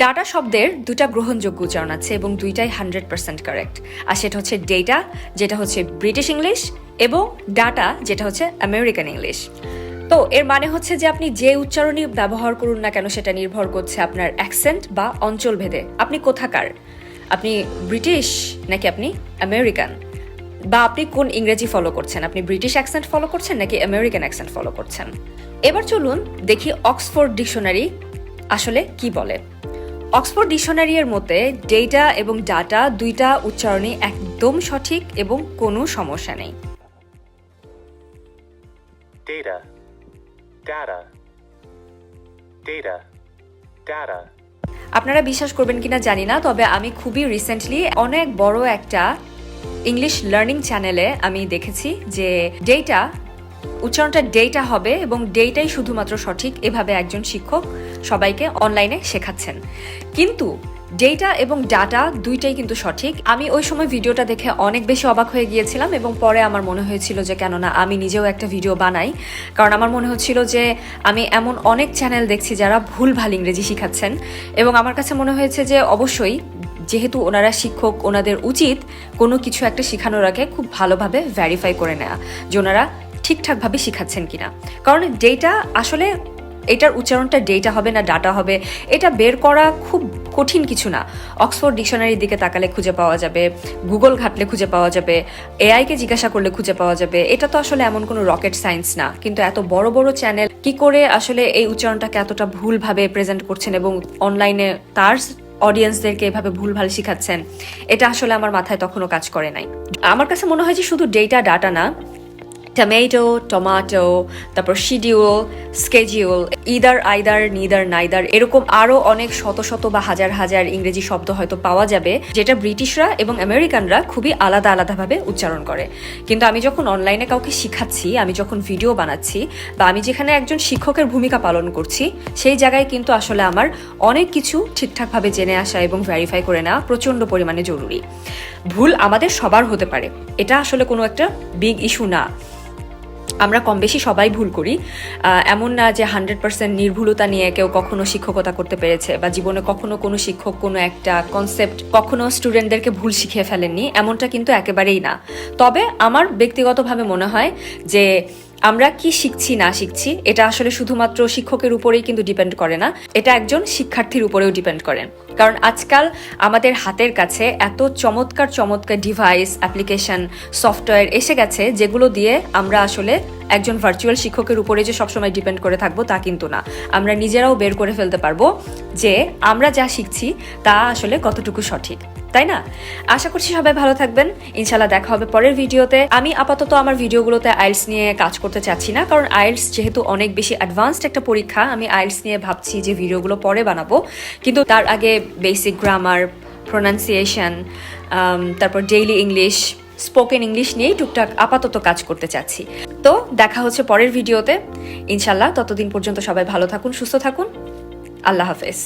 Data শব্দের দুটা গ্রহণযোগ্য উচ্চারণ আছে এবং দুইটাই হান্ড্রেড পার্সেন্ট কারেক্ট। আর সেটা হচ্ছে ডেটা, যেটা হচ্ছে ব্রিটিশ ইংলিশ, এবং ডাটা, যেটা হচ্ছে আমেরিকান ইংলিশ। তো এর মানে হচ্ছে যে আপনি যে উচ্চারণই ব্যবহার করুন না কেন, সেটা নির্ভর করছে আপনার অ্যাকসেন্ট বা অঞ্চল ভেদে আপনি কোথাকার? আপনি ব্রিটিশ নাকি আপনি আমেরিকান? বা আপনি কোন ইংরেজি ফলো করছেন? আপনি ব্রিটিশ অ্যাকসেন্ট ফলো করছেন নাকি আমেরিকান অ্যাকসেন্ট ফলো করছেন? এবার চলুন দেখি অক্সফোর্ড ডিকশনারি আসলে কি বলে। অক্সফোর্ড ডিকশনারি এর মতে ডেটা এবং ডাটা দুইটা উচ্চারণই একদম সঠিক এবং কোনো সমস্যা নেই data, data, data, data. আপনারা বিশ্বাস করবেন কিনা জানি না তবে আমি খুবই রিসেন্টলি অনেক বড় একটা ইংলিশ লার্নিং চ্যানেলে আমি দেখেছি যে ডেটা উচ্চারণটা ডেটা হবে এবং ডেটাই শুধুমাত্র সঠিক, এভাবে একজন শিক্ষক সবাইকে অনলাইনে শেখাচ্ছেন। কিন্তু ডেটা এবং ডাটা দুইটাই কিন্তু সঠিক। আমি ওই সময় ভিডিওটা দেখে অনেক বেশি অবাক হয়ে গিয়েছিলাম এবং পরে আমার মনে হয়েছিল যে, কেননা আমি নিজেও একটা ভিডিও বানাই। কারণ আমার মনে হচ্ছিল যে, আমি এমন অনেক চ্যানেল দেখছি যারা ভুলভাল ইংরেজি শিখাচ্ছেন। এবং আমার কাছে মনে হয়েছে যে, অবশ্যই যেহেতু ওনারা শিক্ষক, ওনাদের উচিত কোনো কিছু একটা শেখানোর আগে খুব ভালোভাবে ভ্যারিফাই করে নেওয়া যে ওনারা ঠিকঠাকভাবে শিখাচ্ছেন কিনা। কারণ ডেটা আসলে এটার উচ্চারণটা ডেটা হবে না ডাটা হবে। এটা বের করা খুব কঠিন কিছু না। অক্সফোর্ড ডিকশনারির দিকে তাকালে খুঁজে পাওয়া যাবে গুগল ঘাটলে খুঁজে পাওয়া যাবে এআইকে জিজ্ঞাসা করলে খুঁজে পাওয়া যাবে। এটা তো আসলে এমন কোনো রকেট সায়েন্স না। কিন্তু এত বড় বড় চ্যানেল কি করে আসলে এই উচ্চারণটাকে এতটা ভুলভাবে প্রেজেন্ট করছেন এবং অনলাইনে তার অডিয়েন্সদেরকে এভাবে ভুলভাল শিখাচ্ছেন? এটা আসলে আমার মাথায় তখনও কাজ করে নাই। আমার কাছে মনে হয় যে শুধু ডেটা ডাটা না টমেটো টমাটো তারপর schedule schedule either either neither neither এরকম আরও অনেক শত শত বা হাজার হাজার ইংরেজি শব্দ হয়তো পাওয়া যাবে, যেটা ব্রিটিশরা এবং আমেরিকানরা খুবই আলাদা আলাদাভাবে উচ্চারণ করে। কিন্তু আমি যখন অনলাইনে কাউকে শিখাচ্ছি, আমি যখন ভিডিও বানাচ্ছি, বা আমি যেখানে একজন শিক্ষকের ভূমিকা পালন করছি, সেই জায়গায় কিন্তু আসলে আমার অনেক কিছু ঠিকঠাকভাবে জেনে আসা এবং ভেরিফাই করে নেওয়া প্রচণ্ড পরিমাণে জরুরি। ভুল আমাদের সবার হতে পারে। এটা আসলে কোনো একটা বিগ ইস্যু না। আমরা কম বেশি সবাই ভুল করি। এমন না যে হান্ড্রেড পার্সেন্ট নির্ভুলতা নিয়ে কেউ কখনো শিক্ষকতা করতে পেরেছে বা জীবনে কখনো কোনো শিক্ষক, কোনো একটা কনসেপ্ট কখনো স্টুডেন্টদেরকে ভুল শিখিয়ে ফেলেননি, এমনটা কিন্তু একেবারেই না। তবে আমার ব্যক্তিগতভাবে মনে হয় যে আমরা কি শিখছি, না শিখছি, এটা আসলে শুধুমাত্র শিক্ষকের উপরেই কিন্তু ডিপেন্ড করে না, এটা একজন শিক্ষার্থীর উপরেও ডিপেন্ড করেন কারণ আজকাল আমাদের হাতের কাছে এত চমৎকার চমৎকার ডিভাইস অ্যাপ্লিকেশন সফটওয়্যার এসে গেছে যেগুলো দিয়ে আমরা আসলে একজন ভার্চুয়াল শিক্ষকের উপরে যে সবসময় ডিপেন্ড করে থাকব তা কিন্তু না। আমরা নিজেরাও বের করে ফেলতে পারব যে আমরা যা শিখছি তা আসলে কতটুকু সঠিক। তাই না? আশা করছি সবাই ভালো থাকবেন। ইনশাল্লাহ দেখা হবে পরের ভিডিওতে। আমি আপাতত আমার ভিডিওগুলোতে আইলস নিয়ে কাজ করতে চাচ্ছি না, কারণ আইলস যেহেতু অনেক বেশি অ্যাডভান্সড একটা পরীক্ষা, আমি আইলস নিয়ে ভাবছি যে ভিডিওগুলো পরে বানাবো। কিন্তু তার আগে বেসিক গ্রামার প্রোনাউন্সিয়েশন তারপর ডেইলি ইংলিশ স্পোকেন ইংলিশ নিয়েই টুকটাক আপাতত কাজ করতে চাচ্ছি। তো দেখা হচ্ছে পরের ভিডিওতে। ইনশাল্লাহ ততদিন পর্যন্ত সবাই ভালো থাকুন, সুস্থ থাকুন। আল্লাহ হাফেজ।